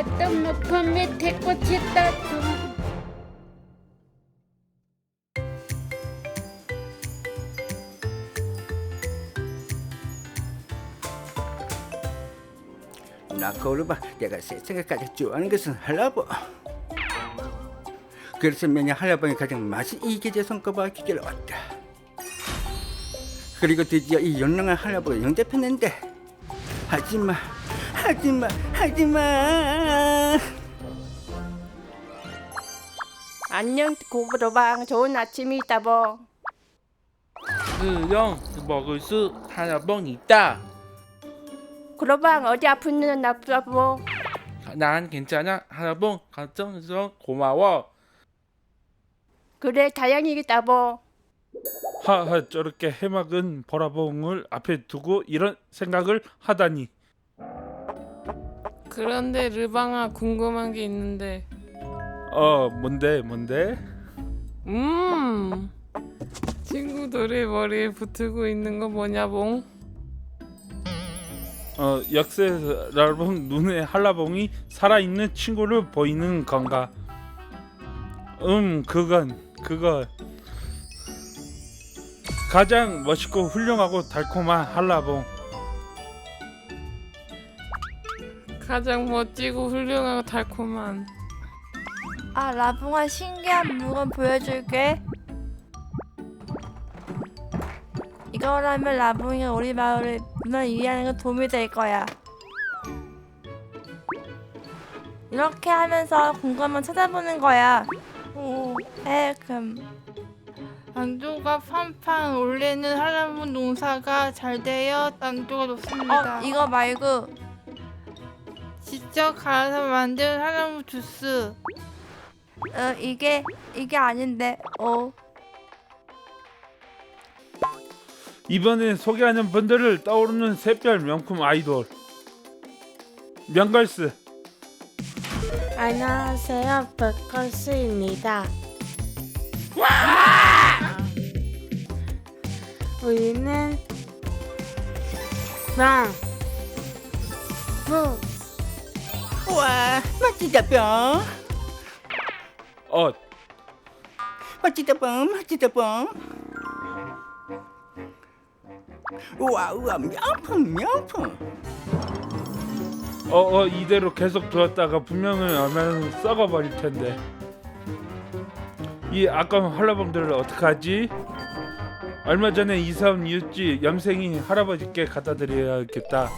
따뜻 높은 밑에 꽃이 따뜻 나 거울을 봐. 내가 세상에 가장 좋아하는 것은 한라봉. 그래서 매년 한라봉이 가장 맛이 이겨져 손꼽아 기계를 왔다. 그리고 드디어 이 영롱한 한라봉을 영접했는데 하지마, 하지마, 하지마. 안녕 고브로방 좋은 아침이다 뭐 수영 먹을 수 하나봉 있다. 그로방 어디 아프는 나쁘다 뭐난 괜찮아. 하나봉 걱정해서 고마워. 그래 다행이다 뭐 하하 저렇게 해맑은 보라봉을 앞에 두고 이런 생각을 하다니. 그런데 르방아 궁금한 게 있는데 어 뭔데 뭔데? 음 친구들의 머리에 붙들고 있는 거 뭐냐봉? 어 역세라봉 눈에 한라봉이 살아있는 친구를 보이는 건가? 음 그건 그거 가장 멋있고 훌륭하고 달콤한 한라봉 가장 멋지고 훌륭하고 달콤한. 아 라붕아 신기한 물건 보여줄게. 이거라면 라붕이 우리 마을을 문을 이해하는 데 도움이 될 거야. 이렇게 하면서 궁금한 찾아보는 거야. 오 에 금. 난조가 판판 올해는 할아버지 농사가 잘 되어 난조가 좋습니다. 어 이거 말고 직접 갈아서 만든 할아버지 주스. 어 이게 이게 아닌데 어. 이번에 소개하는 분들을 떠오르는 샛별 명품 아이돌. 명걸스. 안녕하세요. 백커스입니다. 우리는 명 무. 와, 멋지다 뿅. 어 멋지다 뿅, 멋지다 뿅. 우와, 우와, 명품, 명품. 어, 어 이대로 계속 두었다가 분명히 얼마는 썩어버릴 텐데 이 아까운 한라봉들을 어떡하지? 얼마 전에 이사 온 이웃집 염생이 할아버지께 갖다 드려야겠다